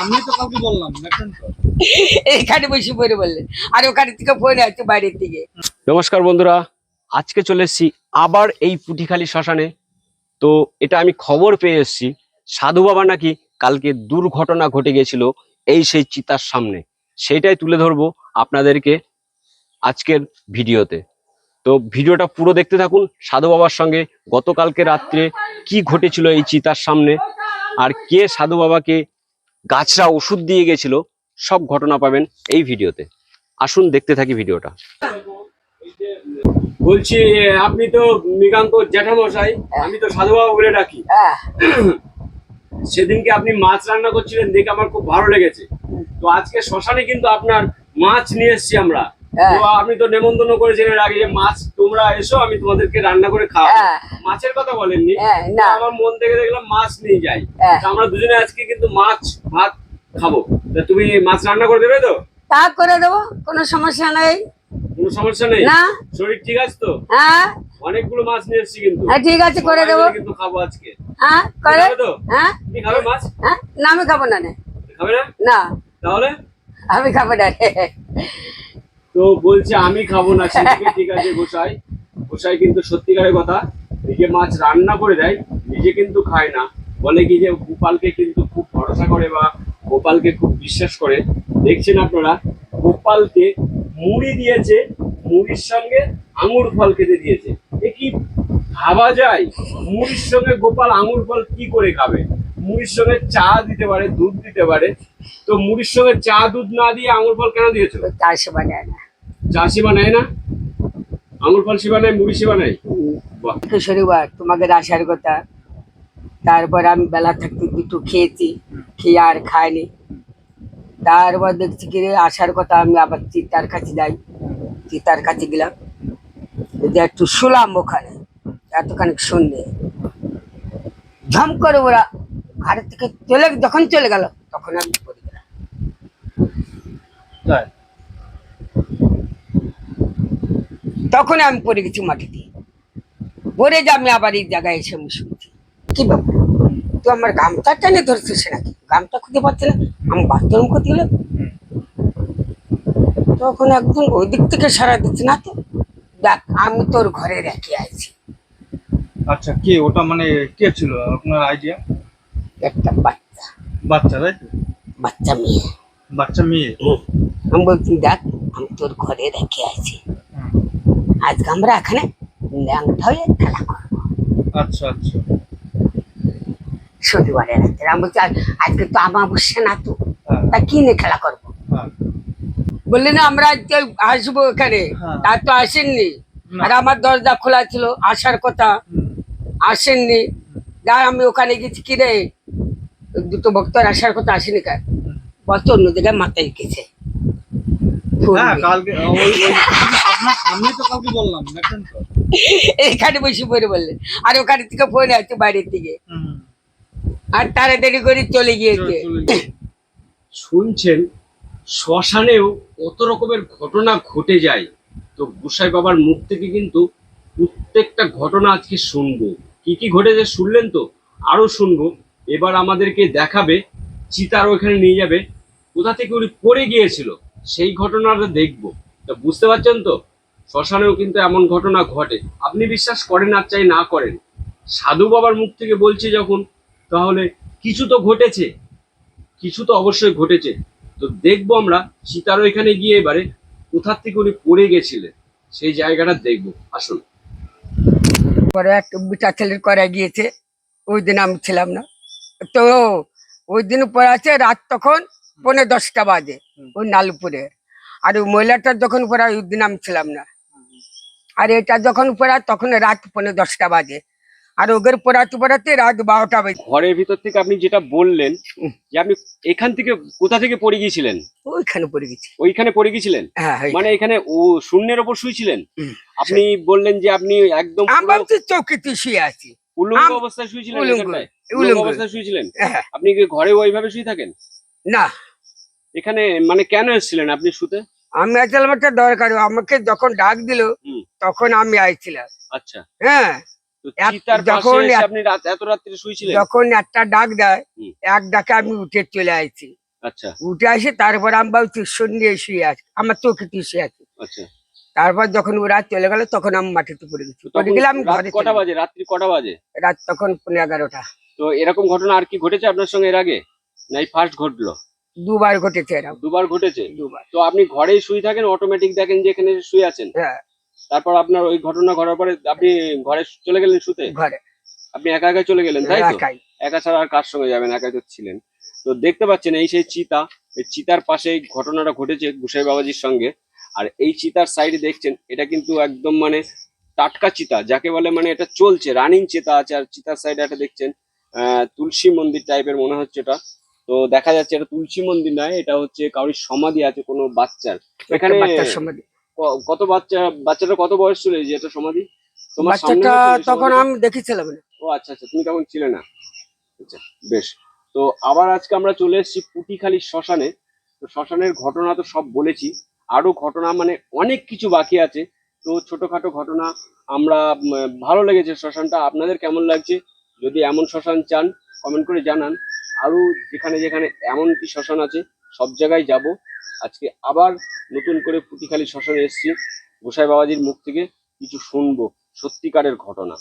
আমি তো কাউকে বললাম এইখানে বসে পড়ে বললেন। আর ওখানে থেকে ফোন আছে বাইরের দিকে। নমস্কার বন্ধুরা আজকে চলে এসেছি আবার এই পুটিখালি শ্মশানে। তো এটা আমি খবর পেয়ে এসেছি সাধু বাবা নাকি কালকে দুর্ঘটনা ঘটে গেছিল এই সেই চিতার সামনে। সেইটাই তুলে ধরবো আপনাদেরকে আজকের ভিডিওতে। তো ভিডিওটা পুরো দেখতে থাকুন সাধু বাবার সঙ্গে গতকালকে রাত্রে কি ঘটেছিল এই চিতার সামনে আর কে সাধু বাবাকে গাছরা ওষুধ দিয়ে গেছিল সব ঘটনা পাবেন এই ভিডিওতে। আসুন দেখতে থাকি ভিডিওটা। বলছি আপনি তো মৃগাঙ্ক জ্যাঠামশাই আমি তো সাধুবাবু বলে ডাকি। হ্যাঁ। সেদিনকে আপনি মাছ রান্না করছিলেন দেখে আমার খুব ভালো লেগেছে। তো আজকে শ্মশানে কিন্তু আপনার মাছ নিয়ে এসছি আমরা। হ্যাঁ। তো নেমন্তন্ন করেছেন এর আগে যে মাছ তোমরা এসো আমি তোমাদেরকে রান্না করে খাওয়াবো। হ্যাঁ। মাছের কথা বলেননি হ্যাঁ, আমার মন থেকে দেখলাম মাছ নিয়ে যাই। আমরা দুজনে আজকে কিন্তু মাছ ভাত খাব। তুমি মাছ রান্না করে দেবে তো? তা করে দেবো কোনো সমস্যা নেই। কোনো সমস্যা নেই? না। শরীর ঠিক আছে তো? হ্যাঁ। অনেকগুলো মাছ নিয়ে এসেছি কিন্তু। হ্যাঁ ঠিক আছে করে দেবো। কিন্তু খাব আজকে। হ্যাঁ করে। তো? হ্যাঁ। তুমি খাবে মাছ? হ্যাঁ না আমি খাব না নে। খাবে না? না। তাহলে? আমি খাব না। তো বলছে, আমি খাব না সেদিকে ঠিক আছে, গোসাই। গোসাই কিন্তু সত্যিকারের কথা, নিজে মাছ রান্না করে দেয়, নিজে কিন্তু খায় না। বলে কি যে, গোপালকে কিন্তু খুব ভরসা করে বা গোপালকে খুব বিশ্বাস করে। দেখছেন আপনারা, গোপালকে মুড়ি দিয়েছে, মুড়ির সঙ্গে আঙুর ফল খেতে দিয়েছে। এ কি ভাবা যায়? মুড়ির সঙ্গে গোপাল আঙুর ফল কি করে খাবে? মুড়ির সঙ্গে চা দিতে পারে, দুধ দিতে পারে। তো মুড়ির সঙ্গে চা, দুধ না দিয়ে আঙুর ফল কেন দিয়েছ? তার সময় না। চা সেবা নেয় না আঙুর ফল সেবা নেয় মুড়ি সেবা নেয়। শনিবার তোমাদের আসার কথা। তারপর আমি বেলা থাকতে দুটো খেয়েছি খেয়ে আর খাইনি। তারপর দেখছি কি রে, আসার কথা আমি আবার চিতার কাছে যাই চিতার কাছে গেলাম। যে একটু শুলাম ওখানে এতখানি শুনলে ঝম করে ওরা ঘর থেকে চলে যখন চলে গেল তখন আমি পড়ে গেলাম তাই তখন আমি পড়ে গেছি মাটিতে পড়ে যে আমি আবার এই জায়গায় এসে আমি শুনছি। কি ব্যাপার? তুই আমার গামছা টেনে ধরছিস নাকি? গামটা খুঁজে পাচ্ছে না। আমি বাথরুম করতে গেলাম তখন একদম ওই দিক থেকে সারা দিচ্ছে না তো। দেখ আমি তোর ঘরে রেখে আছি আচ্ছা কে? ওটা মানে কে ছিল? আপনার আইডিয়া একটা বাচ্চা। বাচ্চা তাই তো? বাচ্চা মেয়ে। বাচ্চা মেয়ে। আমি বলছি দেখ আমি তোর ঘরে রেখে আছি। আজকে আমরা এখানে ল্যাংটা হয়ে খেলা করব। আচ্ছা আচ্ছা। শনিবারের রাত্রে। আমি বলছি আজকে তো আমাবস্যা না তো? হ্যাঁ। তা কি নিয়ে খেলা করব? হ্যাঁ। বললি না আমরা আজকে আসব এখানে। হ্যাঁ। তার তো আসেননি। আর আমার দরজা খোলা ছিল আসার কথা। আসেননি। যা আমি ওখানে গেছি কি রে? দুটো ভক্তর আসার কথা আসেনি কার? বলতো অন্য জায়গায় মাথায় গেছে। আমি তো বললাম দেখেন তো। বসে পড়ে বললেন। আর ওখানে থেকে ফোন আছে বাইরের দিকে। আর তাড়াতাড়ি করে চলে গিয়েছে। শুনছেন শ্মশানেও কত রকমের ঘটনা ঘটে যায়। তো গোসাই বাবার মুখ থেকে কিন্তু প্রত্যেকটা ঘটনা আজকে শুনব। কি কি ঘটেছে শুনলেন তো? আরও শুনব। এবার আমাদেরকে দেখাবে চিতার ওখানে নিয়ে যাবে। কোথা থেকে উনি পড়ে গিয়েছিল সেই ঘটনাটা দেখব। তা বুঝতে পারছেন তো? শ্মশানেও কিন্তু এমন ঘটনা ঘটে। আপনি বিশ্বাস করেন আর চাই না করেন। সাধু বাবার মুখ থেকে বলছি যখন, তাহলে কিছু তো ঘটেছে। কিছু তো অবশ্যই ঘটেছে। তো দেখব আমরা, সীতারও এখানে গিয়ে এবারে কোথার থেকে উনি পড়ে গেছিলেন, সেই জায়গাটা দেখব। আসুন। পরে একটা বিটা ছেলের করা গিয়েছে, ওই দিন আমি ছিলাম না। তো ওই দিন পরে আছে, রাত তখন পৌনে দশটা বাজে, ওই নালপুরে। আর ওই মহিলাটা যখন পরে, ওই দিন আমি ছিলাম না। আর এটা যখন পড়া তখন রাত পৌনে দশটা বাজে। আর ওদের পড়াতে পড়াতে রাত বারোটা বাজে। ঘরের ভিতর থেকে আপনি যেটা বললেন যে আপনি এখান থেকে কোথা থেকে পড়ে গিয়েছিলেন? ওইখানে পড়ে গেছি। ওইখানে পড়ে গিয়েছিলেন? হ্যাঁ মানে এখানে ও শূন্যের ওপর শুয়েছিলেন? আপনি বললেন যে আপনি একদম আমি ভাবছি চৌকিতে শুয়ে আছি। উলঙ্গ অবস্থায় শুয়েছিলেন। উলঙ্গ। অবস্থায় শুয়েছিলেন? হ্যাঁ। আপনি কি ঘরে ওইভাবে শুয়ে থাকেন? না। এখানে মানে কেন এসেছিলেন আপনি শুতে? আমি আসলাম একটা দরকার আমাকে যখন ডাক দিল তখন আমি আইছিলাম। আচ্ছা। হ্যাঁ। যখন একটা ডাক দেয় এক ডাকে আমি উঠে চলে আসছি আচ্ছা। উঠে আসি তারপর আমি ভাবছি সন্ধ্যে শুয়ে আছি আমার চোখে শুয়ে আছি? আচ্ছা। তারপর যখন ওরা চলে গেল তখন আমি মাটিতে পড়ে গেছি। পড়ে তখন গেলে আমি ঘরে কটা বাজে? রাত্রি কটা বাজে? রাত তখন পনেরো এগারোটা। তো এরকম ঘটনা আর কি ঘটেছে আপনার সঙ্গে এর আগে? নাই ফার্স্ট ঘটলো? দুবার ঘটেছে এরকম। দুবার ঘটেছে? দুবার। তো আপনি ঘরেই শুয়ে থাকেন অটোমেটিক দেখেন যে এখানে শুয়ে আছেন? হ্যাঁ। তারপর আপনার ওই ঘটনা ঘটার পরে আপনি ঘরে চলে গেলেন শুতে? ঘরে। আপনি একা একা চলে গেলেন তাই তো? একা ছাড়া আর কার সঙ্গে যাবেন একাই তো ছিলেন? তো দেখতে পাচ্ছেন এই সেই চিতা এই চিতার পাশে এই ঘটনাটা ঘটেছে গুসাই বাবাজির সঙ্গে। আর এই চিতার সাইডে দেখছেন এটা কিন্তু একদম মানে টাটকা চিতা যাকে বলে মানে এটা চলছে রানিং চিতা আছে। আর চিতার সাইডে একটা দেখছেন আহ তুলসী মন্দির টাইপের মনে হচ্ছে এটা। তো দেখা যাচ্ছে এটা তুলসী মন্দির নয় এটা হচ্ছে কারোর সমাধি আছে কোনো বাচ্চার। এখানে সমাধি। কত বাচ্চা বাচ্চাটা কত বয়স ছিল এই যে এটা সমাধি? তোমার বাচ্চাটা তখন আমি দেখেছিলাম। ও আচ্ছা আচ্ছা তুমি তখন ছিলে না। আচ্ছা বেশ। তো আবার আজকে আমরা চলে এসেছি পুটিখালি শ্মশানে। তো শ্মশানের ঘটনা তো সব বলেছি। আরও ঘটনা মানে অনেক কিছু বাকি আছে। তো ছোটখাটো ঘটনা আমরা ভালো লেগেছে শ্মশানটা। আপনাদের কেমন লাগছে? যদি এমন শ্মশান চান কমেন্ট করে জানান। আরও যেখানে যেখানে এমন কি শ্মশান আছে সব জায়গায় যাব। আজকে আবার নতুন করে পুটিখালি শ্মশানে এসেছি। গোসাই বাবাজির মুখ থেকে কিছু শুনব সত্যিকারের ঘটনা।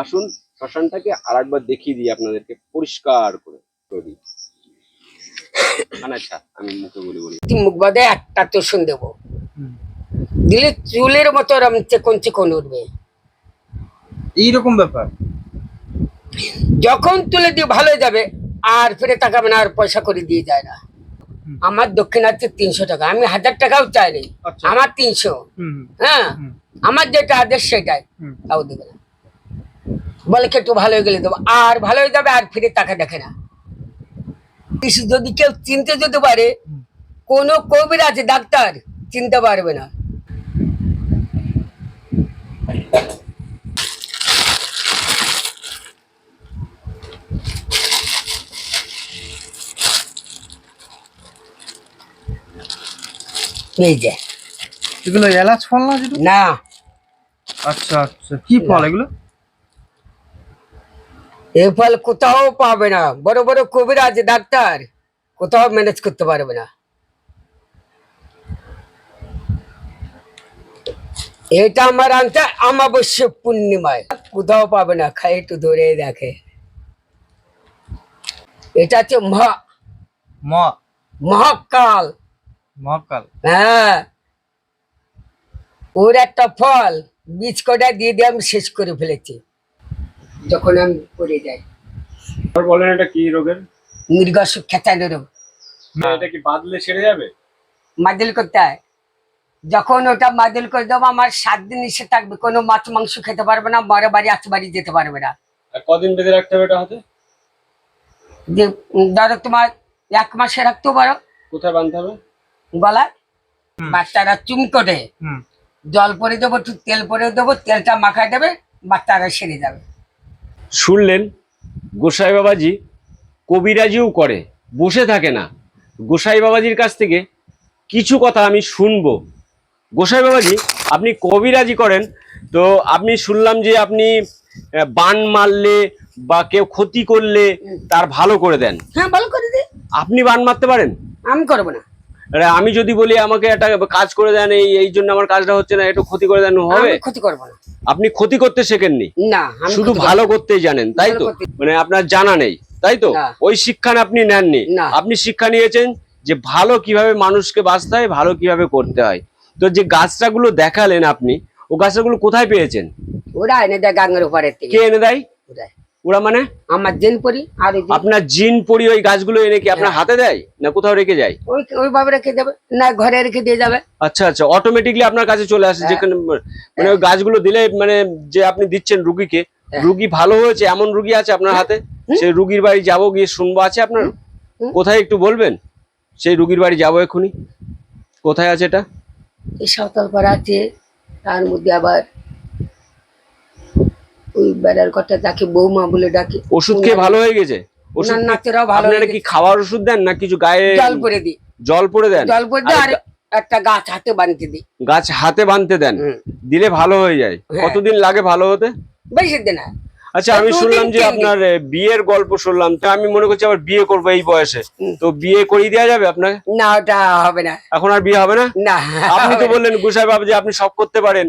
আসুন শ্মশানটাকে আর একবার দেখিয়ে দিই আপনাদেরকে পরিষ্কার করে করে আচ্ছা আমি মুখে বলি বলি। মুখ বাদে একটা তোষণ দেবো। দিলে চুলের মতো চেকন চেকন উঠবে। এইরকম ব্যাপার? যখন তুলে দিয়ে ভালো হয়ে যাবে। আর ফিরে তাকাবে না আর পয়সা করে দিয়ে যায় না। আমার দক্ষিণার্থে তিনশো টাকা আমি হাজার টাকাও চাইনি আচ্ছা। আমার তিনশো। হ্যাঁ আমার যেটা আদেশ সেটাই তাও দেবে না। বলে কি একটু ভালো হয়ে গেলে দেবো আর ভালো হয়ে যাবে আর ফিরে টাকা দেখে না। কিছু যদি কেউ চিনতে যেতে পারে। কোনো কবির আছে ডাক্তার চিনতে পারবে না। এই যে। এগুলো এলাচ ফল না যেটা? না। আচ্ছা আচ্ছা। কি ফল এগুলো? এ ফল কোথাও পাবে না। বড় বড় কবির ডাক্তার। কোথাও ম্যানেজ করতে পারবে না। এটা আমার আনতে আমাবস্য পূর্ণিমায়। কোথাও পাবে না। খাই একটু ধরে দেখে। এটা হচ্ছে মহা মহাকাল। মহাকাল হ্যাঁ। ওর একটা ফল বীজ কটা দিয়ে দিয়ে আমি শেষ করে ফেলেছি যখন আমি পড়ে যাই। বলেন এটা কি রোগের? খেতানো রোগ। এটা কি বাদলে সেরে যাবে? মাদিল করতে হয়। যখন ওটা মাদিল করে দেবো আমার সাত দিন এসে থাকবে। কোনো মাছ মাংস খেতে পারবে না বড় বাড়ি আচ বাড়ি যেতে পারবে না। আর কদিন বেঁধে রাখতে হবে এটা হাতে? যে ধরো তোমার এক মাসে রাখতেও পারো। কোথায় বাঁধতে হবে? গলায়। বাচ্চারা চুম করে। জল পরে দেবো একটু তেল পরে দেবো তেলটা মাখায় দেবে বাচ্চারা সেরে যাবে। শুনলেন? গোসাই বাবাজি কবিরাজিও করে বসে থাকে না। গোসাই বাবাজির কাছ থেকে কিছু কথা আমি শুনব। গোসাই বাবাজি আপনি কবিরাজি করেন তো আপনি শুনলাম যে আপনি বান মারলে বা কেউ ক্ষতি করলে তার ভালো করে দেন। হ্যাঁ ভালো করে দে। আপনি বান মারতে পারেন? আমি করব না। আরে আমি যদি বলি আমাকে একটা কাজ করে দেন এই এই জন্য আমার কাজটা হচ্ছে না একটু ক্ষতি করে দেন হবে? ক্ষতি করব না। আপনি ক্ষতি করতে শেখেননি? না শুধু ভালো করতেই জানেন তাই তো? মানে আপনার জানা নেই তাই তো? ওই শিক্ষা আপনি নেননি। আপনি শিক্ষা নিয়েছেন যে ভালো কীভাবে মানুষকে বাঁচতে হয় ভালো কীভাবে করতে হয়। তো যে গাছটাগুলো দেখালেন আপনি ও গাছটাগুলো কোথায় পেয়েছেন? ওরা এনে দেয় গাঙ্গের উপরের থেকে। কে এনে দেয়? ওরা। মানে? আমার জেন পরি আর আপনার জিন পরি ওই গাছগুলো এনে কি আপনার হ্যাঁ। হাতে দেয়? না কোথাও রেখে যায়? ওই ওইভাবে রেখে দেবে। না ঘরে রেখে দিয়ে যাবে। আচ্ছা আচ্ছা। অটোমেটিকলি আপনার কাছে চলে আসে হ্যাঁ। যেখানে মানে ওই গাছগুলো দিলে মানে যে আপনি দিচ্ছেন রুগীকে হ্যাঁ। রুগী ভালো হয়েছে এমন রুগী আছে আপনার হাতে? সেই রুগীর বাড়ি যাব গিয়ে শুনব আছে আপনার? কোথায় একটু বলবেন? সেই রুগীর বাড়ি যাব এক্ষুনি। কোথায় আছে এটা? এই সাঁওতাল পাড়া আছে তার মধ্যে আবার ওই বেড়ার কথা বৌমা বলে ডাকে। ওষুধ খেয়ে ভালো হয়ে গেছে? ওষুধ নাচেরাও ভালো আপনারা কি খাওয়ার ওষুধ দেন না কিছু গায়ে জল দিই। জল পড়ে দেন? জল দিই আর একটা গাছ হাতে দিই। গাছ হাতে বাঁধতে দেন? দিলে ভালো হয়ে যায়। হ্যাঁ। কতদিন লাগে ভালো হতে? বেশি দিন না আচ্ছা আমি শুনলাম যে আপনার বিয়ের গল্প শুনলাম। তো আমি মনে করছি আবার বিয়ে করব এই বয়সে। তো বিয়ে করিয়ে দেওয়া যাবে আপনাকে? না ওটা হবে না। এখন আর বিয়ে হবে না? না। আপনি তো বললেন গুসাই বাবু যে আপনি সব করতে পারেন।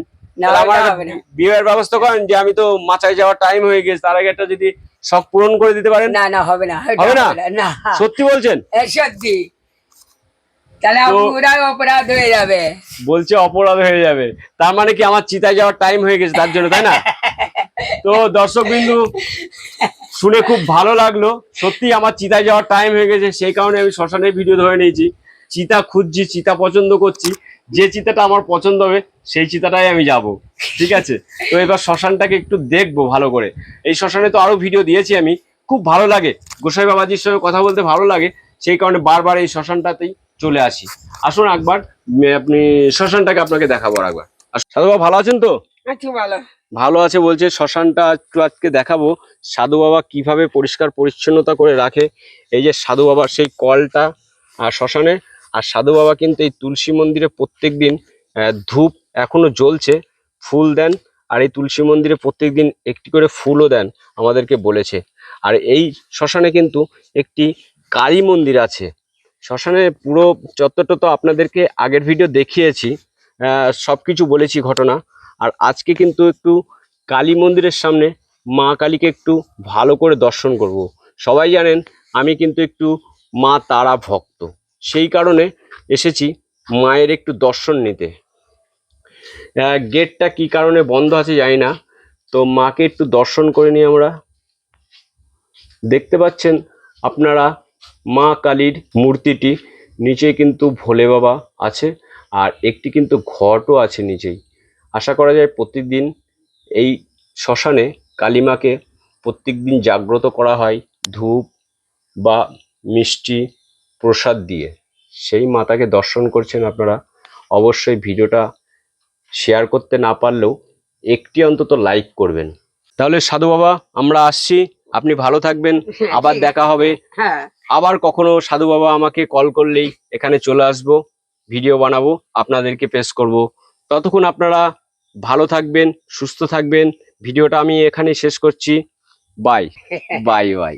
বিয়ের ব্যবস্থা করেন যে আমি তো মাচায় যাওয়ার টাইম হয়ে গেছে তার আগে একটা যদি সব পূরণ করে দিতে পারেন? না না হবে না হবে না? সত্যি বলছেন? সত্যি। তাহলে অপরাধ হয়ে যাবে। বলছে অপরাধ হয়ে যাবে। তার মানে কি আমার চিতায় যাওয়ার টাইম হয়ে গেছে তার জন্য তাই না? তো দর্শক বিন্দু শুনে খুব ভালো লাগল। সত্যি আমার চিতায় যাওয়ার টাইম হয়ে গেছে সেই কারণে আমি শ্মশানের ভিডিও ধরে নিয়েছি। চিতা খুঁজছি চিতা পছন্দ করছি। যে চিতাটা আমার পছন্দ হবে সেই চিতাটাই আমি যাব। ঠিক আছে? তো এবার শ্মশানটাকে একটু দেখব ভালো করে। এই শ্মশানে তো আরও ভিডিও দিয়েছি আমি। খুব ভালো লাগে। গোসাই বাবাজির সঙ্গে কথা বলতে ভালো লাগে। সেই কারণে বারবার এই শ্মশানটাতেই চলে আসি। আসুন একবার আপনি শ্মশানটাকে আপনাকে দেখাবো একবার। সাধু বাবা ভালো আছেন তো? ভালো। ভালো আছে বলছে শ্মশানটা একটু আজকে দেখাবো। সাধু বাবা কীভাবে পরিষ্কার পরিচ্ছন্নতা করে রাখে। এই যে সাধু বাবার সেই কলটা আর শ্মশানে আর সাধু বাবা কিন্তু এই তুলসী মন্দিরে প্রত্যেক দিন ধূপ এখনও জ্বলছে, ফুল দেন আর এই তুলসী মন্দিরে প্রত্যেক দিন একটি করে ফুলও দেন আমাদেরকে বলেছে। আর এই শ্মশানে কিন্তু একটি কালী মন্দির আছে। শ্মশানে পুরো চত্বরটা তো আপনাদেরকে আগের ভিডিও দেখিয়েছি সব কিছু বলেছি ঘটনা। আর আজকে কিন্তু একটু কালী মন্দিরের সামনে মা কালীকে একটু ভালো করে দর্শন করব। সবাই জানেন আমি কিন্তু একটু মা তারা ভক্ত। সেই কারণে এসেছি মায়ের একটু দর্শন নিতে। গেটটা কি কারণে বন্ধ আছে জানি না। তো মাকে একটু দর্শন করে নিই আমরা। দেখতে পাচ্ছেন আপনারা মা কালীর মূর্তিটি, নিচে কিন্তু ভোলে বাবা আছে আর একটি কিন্তু ঘটও আছে নিচেই। আশা করা যায় প্রত্যেকদিন এই শ্মশানে কালীমাকে প্রত্যেকদিন জাগ্রত করা হয় ধূপ বা মিষ্টি প্রসাদ দিয়ে। সেই মাতাকে দর্শন করছেন আপনারা। অবশ্যই ভিডিওটা শেয়ার করতে না পারলেও একটি অন্তত লাইক করবেন। তাহলে সাধু বাবা আমরা আসছি। আপনি ভালো থাকবেন। আবার দেখা হবে। হ্যাঁ। আবার কখনো সাধু বাবা আমাকে কল করলেই এখানে চলে আসব ভিডিও বানাবো আপনাদেরকে পেশ করব। ততক্ষণ আপনারা ভালো থাকবেন সুস্থ থাকবেন। ভিডিওটা আমি এখানে শেষ করছি। Bye bye bye